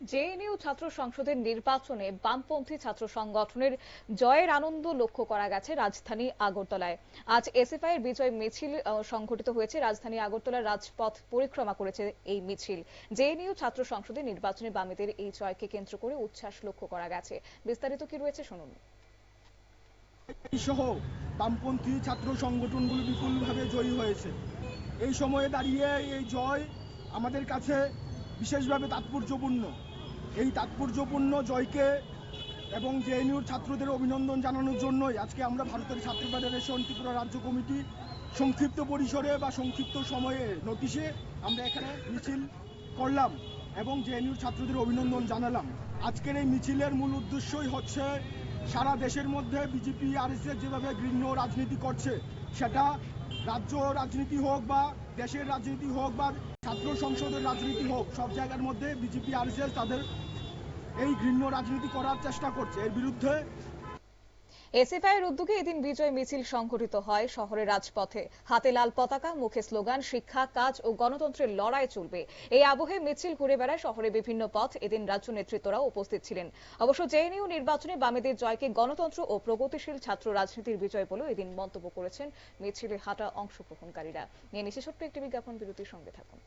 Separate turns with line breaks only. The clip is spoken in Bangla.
জেএনইউ ছাত্র সংসদের নির্বাচনে বামপন্থী ছাত্র সংগঠনের জয়ের আনন্দ লক্ষ্য করা গেছে রাজধানী আগরতলায়। আজ এসএফআই এর বিজয় মিছিল সংঘটিত হয়েছে। রাজধানী আগরতলার রাজপথ পরিক্রমা করেছে এই মিছিল। জেএনইউ ছাত্র সংসদে নির্বাচনে বামেদের এই জয়কে কেন্দ্র করে উচ্ছ্বাস লক্ষ্য করা গেছে। বিস্তারিত কি রয়েছে শুনুন।
সহ বামপন্থী ছাত্র সংগঠনগুলো বিপুলভাবে জয়ী হয়েছে। এই সময়ে দাঁড়িয়ে এই জয় আমাদের কাছে বিশেষভাবে তাৎপর্যপূর্ণ। এই তাৎপর্যপূর্ণ জয়কে এবং জেএনইউর ছাত্রদের অভিনন্দন জানানোর জন্যই আজকে আমরা ভারতের ছাত্র ফেডারেশন, ত্রিপুরা রাজ্য কমিটি সংক্ষিপ্ত পরিসরে বা সংক্ষিপ্ত সময়ে নোটিশে আমরা এখানে মিছিল করলাম এবং জেএনইউর ছাত্রদের অভিনন্দন জানালাম। আজকের এই মিছিলের মূল উদ্দেশ্যই হচ্ছে সারা দেশের মধ্যে বিজেপি আরএসএস যেভাবে ঘৃণ্য রাজনীতি করছে, সেটা রাজ্য রাজনীতি হোক বা দেশের রাজনীতি হোক বা ছাত্র সংসদের রাজনীতি হোক, সব জায়গার মধ্যে বিজেপি আরএসএস তাদের এই ঘৃণ্য রাজনীতি করার চেষ্টা করছে। এর বিরুদ্ধে
এসএফআই এর উদ্যোগে এদিন বিজয় মিছিল সংঘটিত হয় শহরের রাজপথে। হাতে লাল পতাকা, মুখে স্লোগান, শিক্ষা, কাজ ও গণতন্ত্রের লড়াই চলবে। এই আবহে মিছিল ঘুরে বেড়ায় শহরের বিভিন্ন পথ। এদিন রাজ্য নেতৃত্বরাও উপস্থিত ছিলেন। অবশ্য জেএনইউ নির্বাচনে বামেদের জয়কে গণতন্ত্র ও প্রগতিশীল ছাত্র রাজনীতির বিজয় বলে এদিন মন্তব্য করেছেন মিছিলে হাঁটা অংশগ্রহণকারীরা। নিয়ে ছোট্ট একটি বিজ্ঞাপন বিরতির সঙ্গে থাকুন।